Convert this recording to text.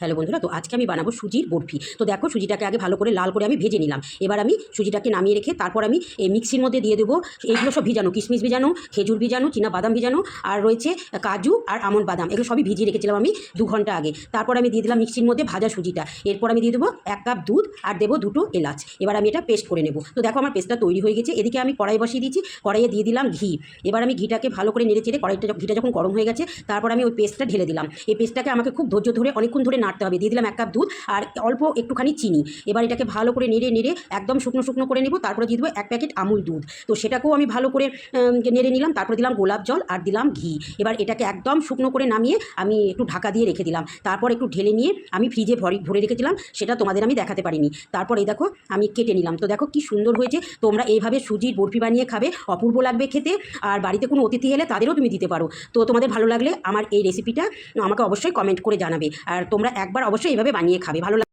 Hello বন্ধুরা, তো আজকে আমি বানাবো সুজির বরফি। তো দেখো, সুজিটাকে আগে ভালো করে লাল করে আমি ভেজে নিলাম। এবার আমি সুজিটাকে নামিয়ে রেখে তারপর আমি এই মিক্সির মধ্যে দিয়ে দেবো এইগুলো সব ভিজানো, কিশমিশ ভিজানো, খেজুর ভিজানো, চীনা বাদাম ভিজানো, আর রয়েছে কাজু আর আমন্ড বাদাম। এগুলো সবই ভিজিয়ে রেখেছিলাম আমি দু ঘণ্টা আগে। তারপর আমি দিয়ে দিলাম মিক্সির মধ্যে ভাজা সুজিটা। এরপর আমি দিয়ে দেবো এক কাপ দুধ আর দেবো দুটো এলাচ। এবার আমি এটা পেস্ট করে নেব। তো দেখো, আমার পেস্টটা তৈরি হয়ে গেছে। এদিকে আমি কড়াই বসিয়ে দিয়েছি। কড়াইয়ে দিয়ে দিলাম ঘি। এবার আমি ঘিটাকে ভালো করে নেড়ে চেড়ে কড়াইটা ঘিটা যখন গরম হয়ে গেছে, তারপর আমি ওই পেস্টটা ঢেলে দিলাম। এই পেস্টটাকে আমাকে খুব ধৈর্য ধরে অনেকক্ষণ ধরে নাড়তে হবে। দিয়ে দিলাম এক কাপ দুধ আর অল্প একটুখানি চিনি। এবার এটাকে ভালো করে নেড়ে নেড়ে একদম শুকনো শুকনো করে নেব। তারপরে দিয়ে দেবো এক প্যাকেট আমুল দুধ। তো সেটাকেও আমি ভালো করে নেড়ে নিলাম। তারপরে দিলাম গোলাপ জল আর দিলাম ঘি। এবার এটাকে একদম শুকনো করে নামিয়ে আমি একটু ঢাকা দিয়ে রেখে দিলাম। তারপর একটু ঢেলে নিয়ে আমি ফ্রিজে ভরে ভরে রেখেছিলাম। সেটা তোমাদের আমি দেখাতে পারিনি। তারপর এই দেখো আমি কেটে নিলাম। তো দেখো কি সুন্দর হয়েছে। তোমরা এইভাবে সুজির বরফি বানিয়ে খাবে। অপূর্ব লাগবে খেতে। আর বাড়িতে কোনো অতিথি এলে তাদেরও তুমি দিতে পারো। তো তোমাদের ভালো লাগলে আমার এই রেসিপিটা আমাকে অবশ্যই কমেন্ট করে জানাবে। আর তোমরা একবার অবশ্যই এইভাবে বানিয়ে খাবে ভালো